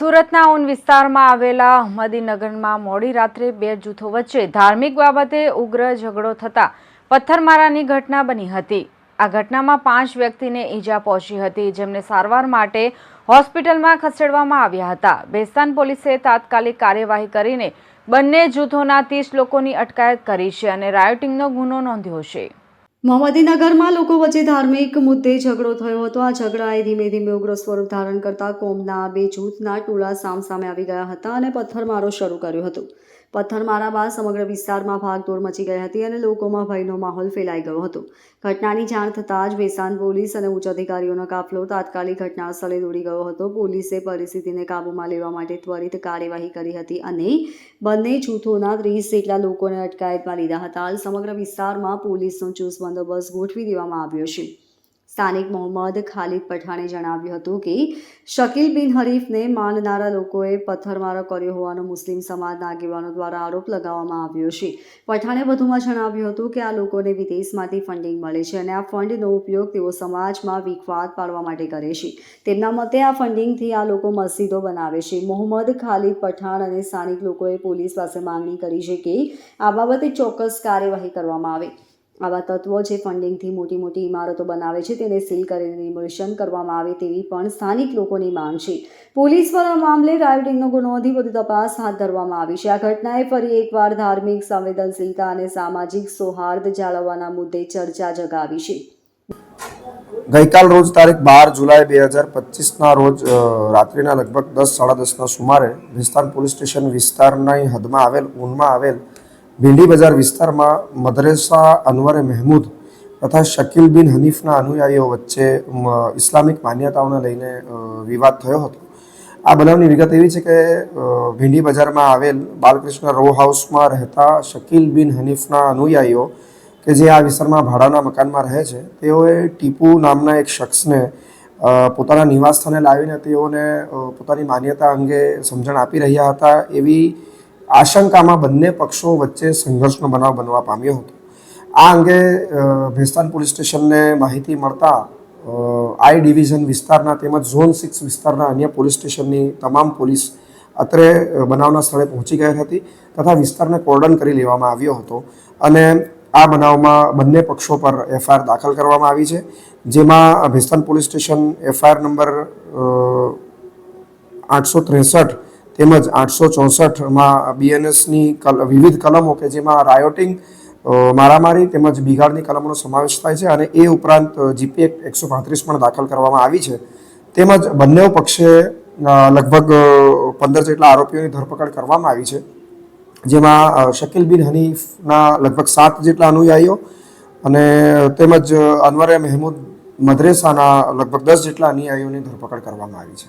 સુરતના ઉન વિસ્તારમાં આવેલા અહમદીનગરમાં મોડી રાત્રે બે જૂથો વચ્ચે ધાર્મિક બાબતે ઉગ્ર ઝઘડો થતા પથ્થરમારાની ઘટના બની હતી. આ ઘટનામાં પાંચ વ્યક્તિને ઈજા પહોંચી હતી, જેમને સારવાર માટે હોસ્પિટલમાં ખસેડવામાં આવ્યા હતા. બેસ્તાન પોલીસે તાત્કાલિક કાર્યવાહી કરીને બંને જૂથોના ત્રીસ લોકોની અટકાયત કરી છે અને રાયોટિંગનો ગુનો નોંધ્યો છે. મોહમ્મદીનગરમાં લોકો વચ્ચે ધાર્મિક મુદ્દે ઝઘડો થયો હતો. આ ઝઘડાએ ધીમે ધીમે ઉગ્ર સ્વરૂપ ધારણ કરતા કોમના બે જૂથના ટોળા સામસામે આવી ગયા હતા અને પથ્થરમારો શરૂ કર્યો હતો. પથ્થરમારા બાદ સમગ્ર વિસ્તારમાં ભાગદોડ મચી ગઈ હતી અને લોકોમાં ભયનો માહોલ ફેલાઈ ગયો હતો. ઘટનાની જાણ થતાં જ વેસાન પોલીસ અને ઉચ્ચ અધિકારીઓનો કાફલો તાત્કાલિક ઘટના સ્થળે દોડી ગયો હતો. પોલીસે પરિસ્થિતિને કાબૂમાં લેવા માટે ત્વરિત કાર્યવાહી કરી હતી અને બંને જૂથોના ત્રીસ જેટલા લોકોને અટકાયતમાં લીધા હતા. સમગ્ર વિસ્તારમાં પોલીસનો ચુસ્ત બંદોબસ્ત ગોઠવી દેવામાં આવ્યો છે. સ્થાનિક મોહમ્મદ ખાલિદ પઠાણે જણાવ્યું હતું કે, શકીલ બિન હરીફને માનનારા લોકોએ પથ્થરમારો કર્યો હોવાનો મુસ્લિમ સમાજના આગેવાનો દ્વારા આરોપ લગાવવામાં આવ્યો છે. પઠાણે વધુમાં જણાવ્યું હતું કે, આ લોકોને વિદેશમાંથી ફંડિંગ મળે છે અને આ ફંડનો ઉપયોગ તેઓ સમાજમાં વિખવાદ પાડવા માટે કરે છે. તેમના મતે, આ ફંડિંગથી આ લોકો મસ્જિદો બનાવે છે. મોહમ્મદ ખાલિદ પઠાણ અને સ્થાનિક લોકોએ પોલીસ પાસે માંગણી કરી છે કે, આ બાબતે ચોક્કસ કાર્યવાહી કરવામાં આવે. આવા તત્વો જે ફંડિંગથી મોટી મોટી ઇમારતો બનાવે છે, તેને સીલ કરીને ડિમોલિશન કરવામાં આવે તેવી પણ સ્થાનિક લોકોની માંગ છે. પોલીસ પર આ મામલે રાયોટિંગનો ગુનો નોંધી વધુ તપાસ હાથ ધરવામાં આવી છે. આ ઘટનાએ ફરી એકવાર ધાર્મિક સંવેદનશીલતા અને સામાજિક સૌહાર્દ જાળવવાના મુદ્દે ચર્ચા જગાવી છે. ગઈકાલ રોજ તારીખ બાર જુલાઈ બે હજાર પચીસના રોજ રાત્રિના લગભગ દસ, સાડા દસના સુમારે વિસ્તાર પોલીસ સ્ટેશન વિસ્તારની હદમાં આવેલ, ઊનમાં આવેલ ભીંડી બજાર વિસ્તારમાં મદરેસા અનવરે મહેમૂદ તથા શકીલ બિન હનીફના અનુયાયીઓ વચ્ચે ઇસ્લામિક માન્યતાઓને લઈને વિવાદ થયો હતો. આ બનાવની વિગત એવી છે કે ભીંડી બજારમાં આવેલ બાલકૃષ્ણ રો હાઉસમાં રહેતા શકીલ બિન હનીફના અનુયાયીઓ કે જે આ વિસ્તારમાં ભાડાના મકાનમાં રહે છે, તેઓએ ટીપુ નામના એક શખ્સને પોતાના નિવાસ સ્થાને લાવીને તેઓને પોતાની માન્યતા અંગે સમજણ આપી રહ્યા હતા એવી આશંકામાં બંને પક્ષો વચ્ચે સંઘર્ષનો બનાવ બનવા પામ્યો હતો. આ અંગે ભેસ્તાન પોલીસ સ્ટેશનને માહિતી મળતા આઈ ડિવિઝન વિસ્તારના તેમજ ઝોન સિક્સ વિસ્તારના અન્ય પોલીસ સ્ટેશનની તમામ પોલીસ અત્રે બનાવના સ્થળે પહોંચી ગઈ હતી તથા વિસ્તારને કોર્ડન કરી લેવામાં આવ્યો હતો અને આ બનાવમાં બંને પક્ષો પર એફઆઈઆર દાખલ કરવામાં આવી છે, જેમાં Bhestan police station FIR number આઠસો ત્રેસઠ તેમજ આઠસો ચોસઠમાં બીએનએસની વિવિધ કલમો કે જેમાં રાયોટિંગ મારામારી તેમજ બિગાડની કલમોનો સમાવેશ થાય છે અને એ ઉપરાંત જીપી એક્ટ એકસો પાંત્રીસ પણ દાખલ કરવામાં આવી છે. તેમજ બંને પક્ષે લગભગ પંદર જેટલા આરોપીઓની ધરપકડ કરવામાં આવી છે. જેમાં શકીલ બિન હનીફના લગભગ સાત જેટલા અનુયાયીઓ અને તેમજ અનવરે મહેમૂદ મદ્રેસાના લગભગ દસ જેટલા અનુયાયીઓની ધરપકડ કરવામાં આવી છે.